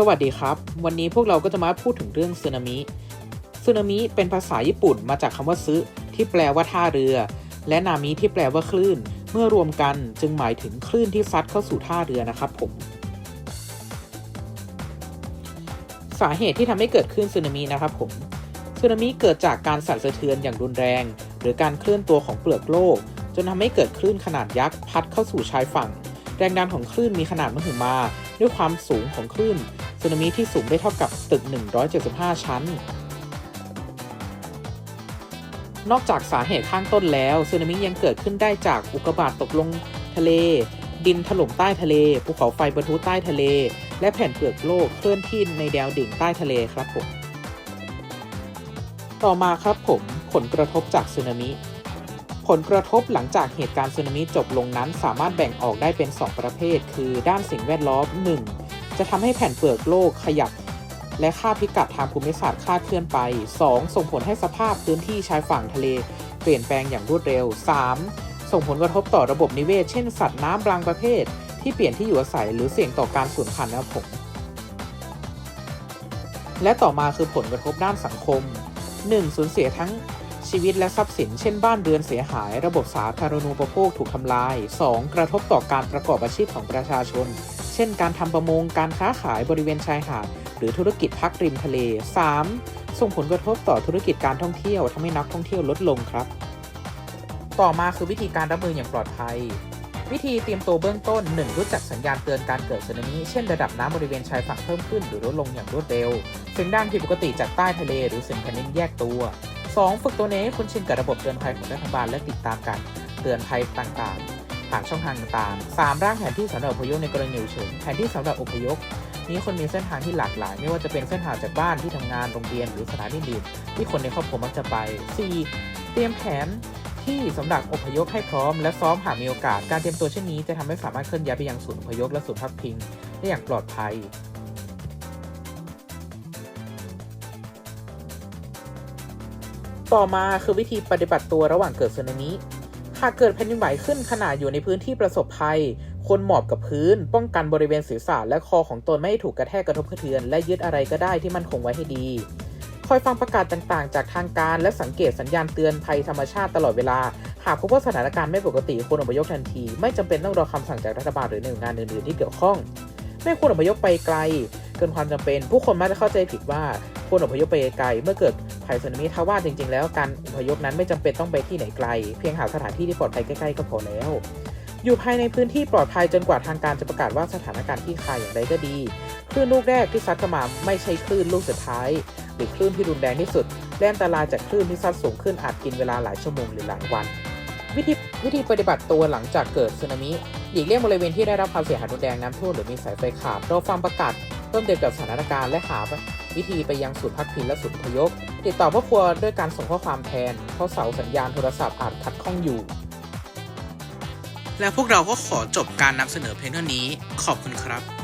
สวัสดีครับ วันนี้พวกเราก็จะมาพูดถึงเรื่องสึนามิสึนามิเป็นภาษาญี่ปุ่นมาจากคำว่าซึที่แปลว่าท่าเรือ และนามิที่แปลว่าคลื่น เมื่อรวมกันจึงหมายถึงคลื่นที่ซัดเข้าสู่ท่าเรือนะครับผม สาเหตุที่ทำให้เกิดคลื่นสึนามินะครับผมสึนามิเกิดจากการสั่นสะเทือนอย่างรุนแรง หรือการเคลื่อนตัวของเปลือกโลก จนทำให้เกิดคลื่นขนาดยักษ์พัดเข้าสู่ชายฝั่ง แรงดันของคลื่นมีขนาดมหึมาด้วยความสูงของคลื่น สึนามิที่สูงได้เท่ากับตึก 175 ชั้น นอกจากสาเหตุข้างต้นแล้วสึนามิยังเกิดขึ้นได้จากอุกกาบาตตกลงทะเล ดินถล่มใต้ทะเล ภูเขาไฟบรรทุใต้ทะเล และแผ่นเปลือกโลกเคลื่อนที่ในแนวดิ่งใต้ทะเลครับผม ต่อมาครับผมผลกระทบจากสึนามิผลกระทบหลังจากเหตุการณ์สึนามิจบลงนั้น สามารถแบ่งออกได้เป็น 2 ประเภท คือด้านสิ่งแวดล้อม 1. จะทำให้แผ่นเปลือกโลกขยับ และค่าพิกัดทางภูมิศาสตร์คลาดเคลื่อนไป 2. ส่งผลให้สภาพพื้นที่ชายฝั่งทะเล เปลี่ยนแปลงอย่างรวดเร็ว 3. ส่งผลกระทบต่อระบบนิเวศ เช่น สัตว์น้ำบางประเภท ที่เปลี่ยนที่อยู่อาศัยหรือเสี่ยงต่อการสูญพันธุ์นะครับผมและต่อมาคือผลกระทบด้านสังคม 1. สูญเสียทั้งชีวิตและทรัพย์สิน เช่นบ้านเรือนเสียหาย ระบบสาธารณูปโภคถูกทำลาย 2. กระทบต่อการประกอบอาชีพของประชาชน เช่น การทำประมง การค้าขายบริเวณชายหาด หรือธุรกิจพักริมทะเล 3. ส่งผลกระทบต่อธุรกิจการท่องเที่ยวทำให้นักท่องเที่ยวลดลงครับ ต่อมาคือวิธีการรับมืออย่างปลอดภัย วิธีเตรียมตัวเบื้องต้น 1. รู้จักสัญญาณเตือนการเกิดสึนามิ เช่นระดับน้ำบริเวณชายฝั่งเพิ่มขึ้น หรือลดลงอย่างรวดเร็วสิ่งด้านผิดปกติจากใต้ทะเล หรือสิ่งแผ่นดินแยกตัว 2. ฝึกตัวเองให้คุ้นชินกับระบบเตือนภัยของรัฐบาลและติดตามการเตือนภัยต่างๆ ผ่านช่องทางต่างๆ 3. ร่างแผนที่สำหรับอพยพในกรณีฉุกเฉินแผนที่สำหรับอพยพนี้คนมีเส้นทางที่หลากหลาย ไม่ว่าจะเป็นเส้นทางจากบ้านที่ทำงานโรงเรียนหรือสถานที่อื่นที่คนในครอบครัวมักจะไป 4. เตรียมแผนที่สำหรับอพยพให้พร้อม และซ้อมหากมีโอกาส การเตรียมตัวเช่นนี้จะทำให้สามารถเคลื่อนย้ายไปยังศูนย์อพยพและศูนย์พักพิงได้อย่างปลอดภัยต่อมาคือวิธีปฏิบัติตัวระหว่างเกิดสึนามิ หากเกิดแผ่นดินไหวขึ้นขณะอยู่ในพื้นที่ประสบภัย ควรหมอบกับพื้น ป้องกันบริเวณศีรษะและคอของตนไม่ให้ถูกกระแทกกระทบกระเทือน และยึดอะไรก็ได้ที่มันคงไว้ให้ดี คอยฟังประกาศต่างๆ จากทางการ และสังเกตสัญญาณเตือนภัยธรรมชาติตลอดเวลา หากพบว่าสถานการณ์ไม่ปกติควรอพยพทันที ไม่จำเป็นต้องรอคำสั่งจากรัฐบาลหรือหน่วยงานอื่นๆที่เกี่ยวข้อง ไม่ควรอพยพไปไกล เกินความจำเป็น ผู้คนมักจะเข้าใจผิดว่าควรอพยพไปไกลเมื่อเกิดภัยสึนามิทว่าจริง ๆ แล้วการอพยพนั้นไม่จำเป็นต้องไปที่ไหนไกล เพียงหาสถานที่ที่ปลอดภัยใกล้ๆก็พอแล้ว อยู่ภายในพื้นที่ปลอดภัยจนกว่าทางการจะประกาศว่าสถานการณ์ที่คลายอย่างไรก็ดีคลื่นลูกแรกที่ซัดเข้ามาไม่ใช่คลื่นลูกสุดท้าย หรือคลื่นที่รุนแรงที่สุดและอันตรายจากคลื่นที่ซัดสูงขึ้นอาจกินเวลาหลายชั่วโมงหรือหลายวัน วิธีวิธีปฏิบัติตัวหลังจากเกิดสึนามิหลีกเลี่ยงบริเวณที่ได้รับความเสียหายรุนแรงน้ำท่วมหรือมีสายไฟขาดเราฟังประกาศ เพิ่มเติมกับสถานการณ์และหาวิธีไปยังศูนย์พักพิงและศูนย์พยพติดต่อพ่อครัวด้วยการส่งข้อความแทน เพราะเสาสัญญาณโทรศัพท์อาจขัดข้องอยู่ และพวกเราก็ขอจบการนำเสนอเพลงเท่านี้ ขอบคุณครับ